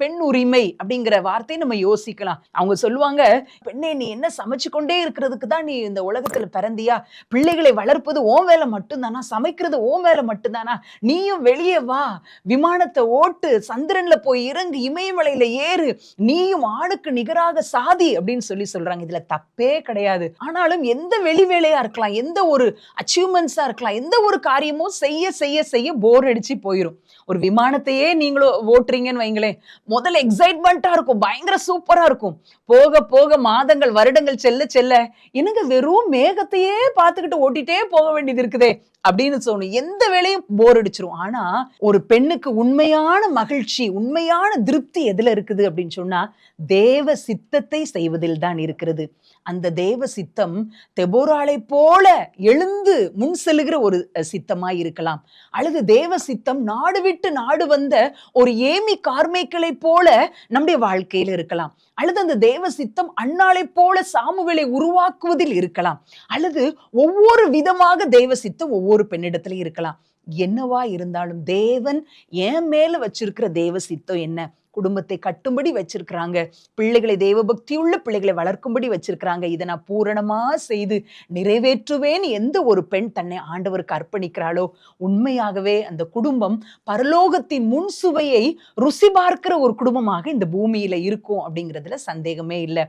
பெண் உரிமை அப்படிங்கிற வார்த்தையை நம்ம யோசிக்கலாம். அவங்க சொல்லுவாங்க பெண்ணே நீ என்ன சமைச்சு கொண்டே இருக்கிறதுக்கு தான் நீ இந்த உலகத்துல பிறந்தியா? பிள்ளைகளை வளர்ப்பது ஓன் வேலை மட்டும்தானா? சமைக்கிறது ஓன் வேலை மட்டும்தானா? நீயும் வெளியே வா. விமானத்தை ஓட்டு சந்திரன்ல போய் இறங்கு இமயமலையில ஏறு. நீயும் ஆணுக்கு நிகராக சாதி அப்படின்னு சொல்லி சொல்றாங்க. இதுல தப்பே கிடையாது. ஆனாலும் எந்த வெளி வேலையா இருக்கலாம் எந்த ஒரு அச்சீவ்மெண்ட்ஸா இருக்கலாம் எந்த ஒரு காரியமும் செய்ய செய்ய செய்ய போர் அடிச்சு போயிடும் ஒரு விமானத்தையே நீங்களும் ஓட்டுறீங்கன்னு வைங்களேன். முதல்ல எக்ஸைட்மெண்ட்டாக இருக்கும் பயங்கர சூப்பரா இருக்கும். போக போக மாதங்கள் வருடங்கள் செல்ல செல்ல எனக்கு வெறும் மேகத்தையே பார்த்துக்கிட்டு ஓட்டிட்டே போக வேண்டியது இருக்குதே அப்படின்னு சொல்லணும் எந்த வேலையும் போர் அடிச்சிரும். ஆனா ஒரு பெண்ணுக்கு உண்மையான மகிழ்ச்சி உண்மையான திருப்தி எதுல இருக்குது அப்படின்னு சொன்னா தேவ சித்தத்தை செய்வதில் தான் இருக்கிறது. அந்த தேவ சித்தம் தெபோராளை போல எழுந்து முன் செல்லுகிற ஒரு அஹ், சித்தமாய் இருக்கலாம். அல்லது தேவ சித்தம் நாடு விட்டு நாடு வந்த ஒரு ஏமி கார்மேக்களை போல நம்முடைய வாழ்க்கையில இருக்கலாம். அல்லது அந்த தேவ சித்தம் அன்னாளை போல சாமுவேலை உருவாக்குவதில் இருக்கலாம். அல்லது ஒவ்வொரு விதமாக தேவ சித்தம் ஒவ்வொரு பெண்ணிடத்துல இருக்கலாம். என்னவா இருந்தாலும் தேவன் என் மேல வச்சிருக்கிற தேவ சித்தம் என்ன? குடும்பத்தை கட்டும்படி வச்சிருக்கிறாங்க. பிள்ளைகளை தேவபக்தியுள்ள பிள்ளைகளை வளர்க்கும்படி வச்சிருக்கிறாங்க. இதை நான் பூரணமா செய்து நிறைவேற்றுவேன் எந்த ஒரு பெண் தன்னை ஆண்டவருக்கு அர்ப்பணிக்கிறாளோ? உண்மையாகவே அந்த குடும்பம் பரலோகத்தின் முன் சுவையை ருசி பார்க்கிற ஒரு குடும்பமாக இந்த பூமியில இருக்கும் அப்படிங்கிறதுல சந்தேகமே இல்லை.